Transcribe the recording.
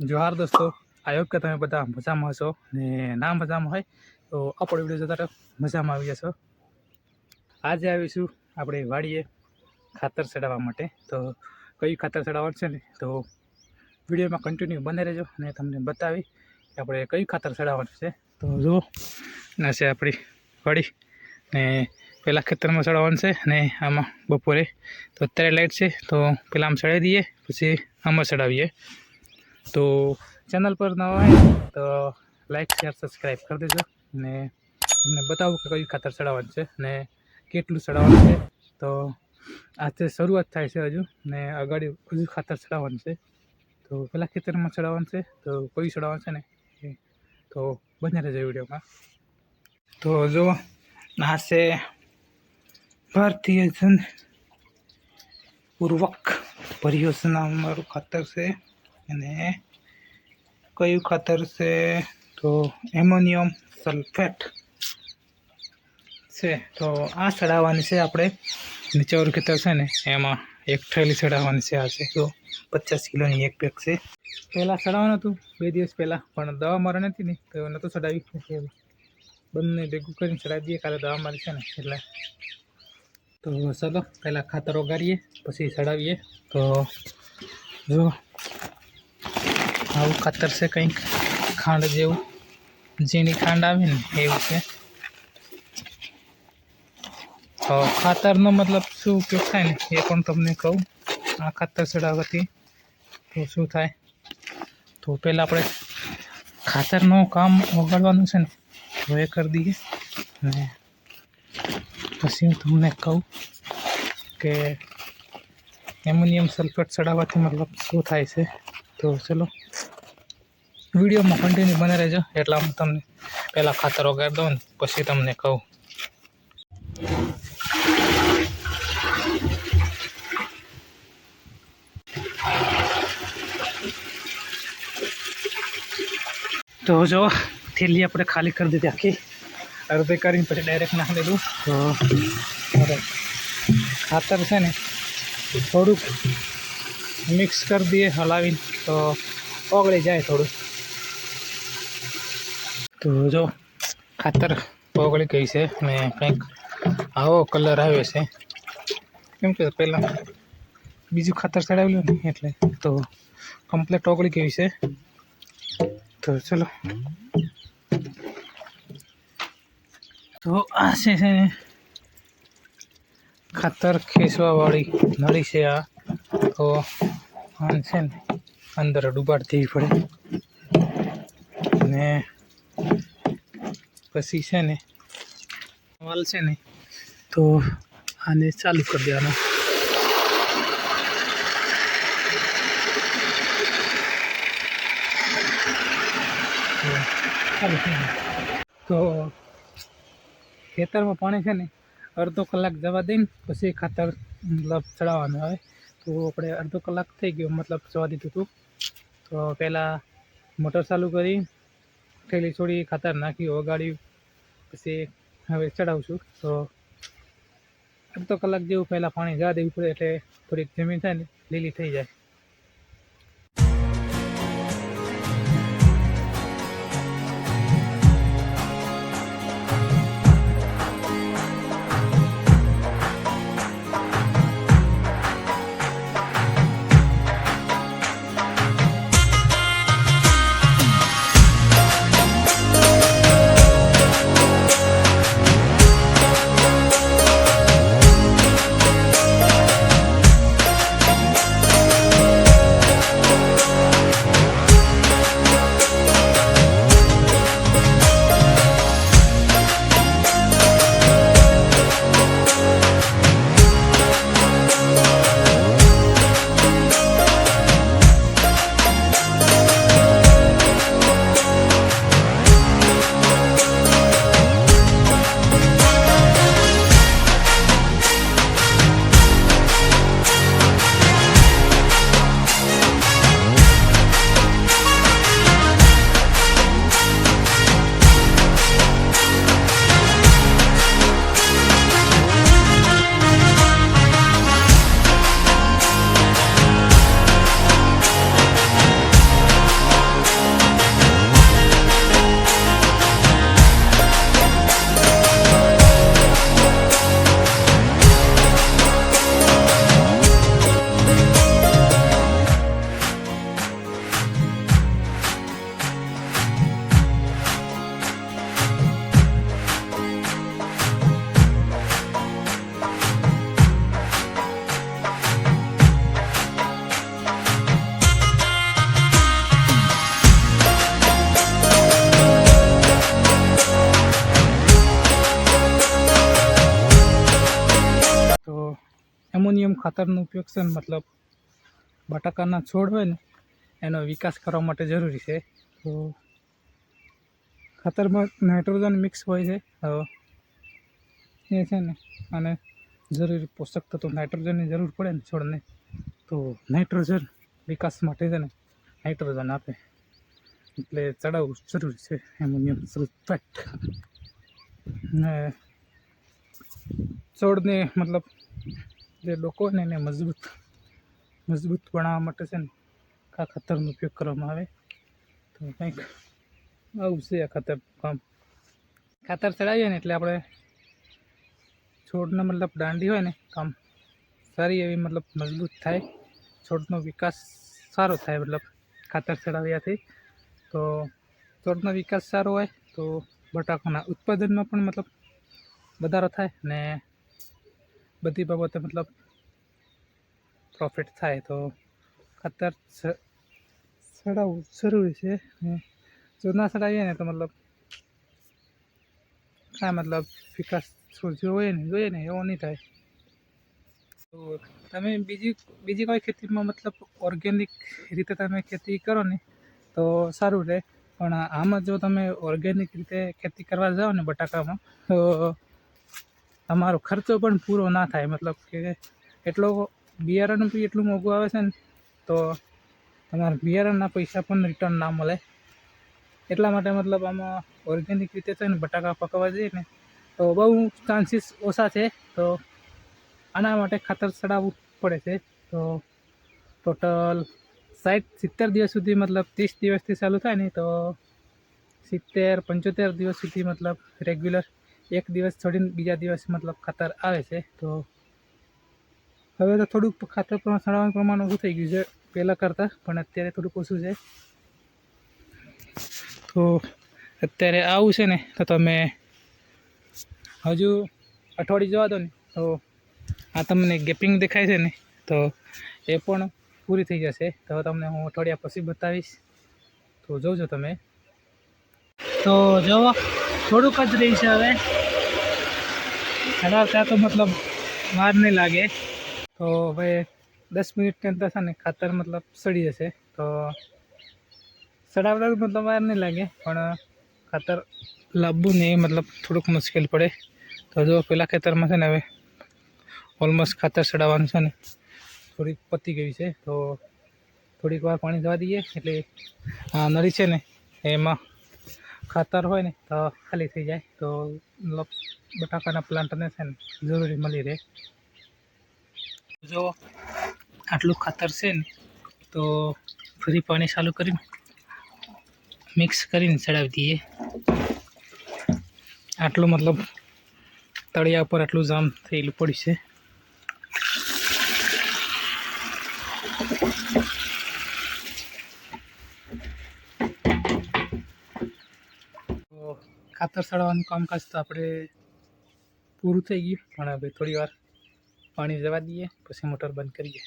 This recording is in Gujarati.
જોહાર દોસ્તો આયોગ કે તમે બધા મજામાં હશો ને ના મજામાં હોય તો આપણો વીડિયો જોતા મજામાં આવી જશો આજે આવીશું આપણે વાડીએ ખાતર ચડાવવા માટે. તો કયું ખાતર ચડાવવાનું છે ને, તો વિડીયોમાં કન્ટિન્યુ બને રહેજો અને તમને બતાવી કે આપણે કયું ખાતર ચડાવવાનું છે. તો જુઓ ના છે આપણી વાડી ને પહેલાં ખેતરમાં ચડાવવાનું છે ને આમાં બપોરે તો અત્યારે લાઇટ છે, તો પહેલાં આમ ચડાવી દઈએ, પછી આમાં ચડાવીએ. તો ચેનલ પર નવા હોય તો લાઈક શેર સબસ્ક્રાઈબ કરી દેજો ને અમને બતાવો કે કયું ખાતર ચડાવવાનું છે ને કેટલું ચડાવવાનું છે. તો આજે શરૂઆત થાય છે હજુ ને આગળ હજુ ખાતર ચડાવવાનું છે. તો પેલા ખેતરમાં ચડાવવાનું છે, તો કયું ચડાવવાનું છે ને તો બને રહેજો વિડીયોમાં. તો જો આ છે ભારતીય જન પૂર્વક પરિયોજના મારું ખાતર છે. અને કયું ખાતર છે તો એમોનિયમ સલ્ફેટ છે તો આ ચડાવવાની છે આપણે નીચેવાળું ખેતર છે ને એમાં એક થેલી ચડાવવાની છે આ છે તો પચાસ કિલોની એક પેક છે પહેલાં ચડાવવાનું હતું બે દિવસ પહેલાં, પણ દવા મારે નથી ને, તો નહોતું ચડાવી બંને ભેગું કરીને ચડાવી દઈએ કાલે દવા મારી છે ને, એટલે તો ચલો, પહેલાં ખાતર ઓગાળીએ પછી ચડાવીએ તો જો આવું ખાતર છે કંઈક ખાંડ જેવું. ઝીણી ખાંડ આવે ને એવું છે. ખાતરનો મતલબ શું ઉપયોગ થાય ને એ પણ તમને કહું. આ ખાતર ચડાવવાથી તો શું થાય? તો પહેલાં આપણે ખાતરનું કામ વગાડવાનું છે ને, તો એ કરી દઈએ. ને પછી હું તમને કહું કે એમોનિયમ સલ્ફેટ ચડાવવાથી મતલબ શું થાય છે. તો ચલો. વિડીયોમાં કન્ટિન્યુ બને રહેજો. એટલા હું તમને પહેલાં ખાતર ઓગાળી દઉં ને પછી તમને કહું. તો જો થેલી આપણે ખાલી કરી દીધી આખી. અડધે કરીને પછી ડાયરેક્ટ નાખી દીધું. તો ખાતર છે ને થોડુંક મિક્સ કરી દઈએ હલાવીને તો ઓગળી જાય થોડું તો જો, ખાતર ઓગળી ગઈ છે ને કંઈક આવો કલર આવ્યો છે. કેમ કે પહેલાં બીજું ખાતર ચડાવેલું ને એટલે તો કમ્પ્લેટ ઓગળી ગયું છે. તો ચલો. તો આ છે ખાતર ખેંચવાવાળી નળી છે આ. તો છે ને અંદર ડૂબાડ દેવી પડે. ને પછી છે ને વાલ છે ને, તો આને ચાલુ કરી દેવાનો. ચાલુ થઈ. તો ખેતરમાં પાણી છે ને, અડધો કલાક જવા દઈને પછી ખાતર મતલબ ચડાવવાનું આવે. તો આપણે અડધો કલાક થઈ ગયો મતલબ જવા દીધું હતું. તો પહેલાં મોટર ચાલુ કરી, થેલી છોડી ખાતર નાખી ઓગાળ્યું પછી હવે ચડાવશું તો અડધો કલાક જેવું પહેલાં પાણી જવા દેવું પડે એટલે થોડીક જમીન થાય ને લીલી થઈ જાય. ખાતરનો ઉપયોગ છે ને મતલબ બટાકાના છોડ હોય ને, એનો વિકાસ કરવા માટે જરૂરી છે. તો ખાતરમાં નાઇટ્રોજન મિક્સ હોય છે. એ છે ને, અને જરૂરી પોષક તત્વો નાઇટ્રોજનની જરૂર પડે ને છોડને, તો નાઇટ્રોજન વિકાસ માટે છે ને નાઇટ્રોજન આપે. એટલે ચડાવવું જરૂરી છે. Ammonium sulphate. ને છોડને મતલબ જે લોકોને એને મજબૂત મજબૂત બનાવવા માટે છે ને આ ખાતરનો ઉપયોગ કરવામાં આવે. તો કંઈક આવું છે આ ખાતર કામ. ખાતર ચડાવીએ ને એટલે આપણે છોડને મતલબ દાંડી હોય ને કામ સારી એવી મતલબ મજબૂત થાય. છોડનો વિકાસ સારો થાય મતલબ ખાતર ચડાવ્યાથી. તો છોડનો વિકાસ સારો હોય તો બટાકાના ઉત્પાદનમાં પણ મતલબ વધારો થાય ને બધી બાબતે મતલબ પ્રોફિટ થાય તો ખાતર ચડાવવું જરૂરી છે. જો ના ચડાવીએ ને તો મતલબ કાંઈ મતલબ વિકાસ હોય ને જોઈએ ને એવો નહીં થાય. તો તમે બીજી બીજી કોઈ ખેતીમાં મતલબ ઓર્ગેનિક રીતે તમે ખેતી કરો ને તો સારું રહે. પણ આમાં જો તમે ઓર્ગેનિક રીતે ખેતી કરવા જાઓ ને બટાકામાં, તો તમારો ખર્ચો પણ પૂરો ના થાય. મતલબ કે એટલો બિયારણ બી એટલું મોંઘું આવે છે ને, તો તમારા બિયારણના પૈસા પણ રિટર્ન ના મળે. એટલા માટે મતલબ આમાં ઓર્ગેનિક રીતે છે ને બટાકા પકવવા જઈએ ને, તો બહુ ચાન્સીસ ઓછા છે. તો આના માટે ખાતર ચડાવવું પડે છે. તો ટોટલ સાઠ સિત્તેર દિવસ સુધી મતલબ ત્રીસ દિવસથી ચાલુ થાય ને, તો સિત્તેર પંચોતેર દિવસ સુધી મતલબ રેગ્યુલર એક દિવસ છોડીને બીજા દિવસ મતલબ ખાતર આવે છે, તો હવે તો થોડુંક ખાતર પ્રમાણ સડાવવાનું પ્રમાણ ઓછું થઈ ગયું છે પહેલાં કરતાં, પણ અત્યારે થોડુંક ઓછું છે. તો અત્યારે આવું છે ને, તો તમે હજુ અઠવાડિયું જવા દો ને, તો આ તમને ગેપિંગ દેખાય છે ને, તો એ પણ પૂરી થઈ જશે. તો તમને હું અઠવાડિયા પછી બતાવીશ. તો જોજો તમે. તો જુઓ. થોડુંક જ રહી છે હવે. ચડાવતા તો મતલબ વાર નહીં લાગે. તો હવે દસ મિનિટની અંદર છે ને ખાતર મતલબ સડી જશે. તો સડાવતા મતલબ વાર નહીં લાગે, પણ ખાતર લાવવું ને મતલબ થોડુંક મુશ્કેલ પડે. તો જો પેલા ખેતરમાં છે ને હવે ઓલમોસ્ટ ખાતર ચડાવવાનું છે ને થોડીક પતી ગઈ છે. તો થોડીક વાર પાણી જવા દઈએ, એટલે આ નળી છે ને એમાં ખાતર હોય ને, તો ખાલી થઈ જાય. તો મતલબ બટાકાના પ્લાન્ટને છે ને, જરૂરી મળી રહે. જો આટલું ખાતર છે ને, તો ફરી પાણી ચાલુ કરીને મિક્સ કરીને ચડાવી દઈએ. આટલું મતલબ તળિયા ઉપર આટલું જામ થયેલું પડ્યું છે તો ખાતર સડવાનું કામકાજ તો આપણે પૂરું થઈ ગયું. પણ હવે થોડી વાર પાણી જવા દઈએ, પછી મોટર બંધ કરીએ.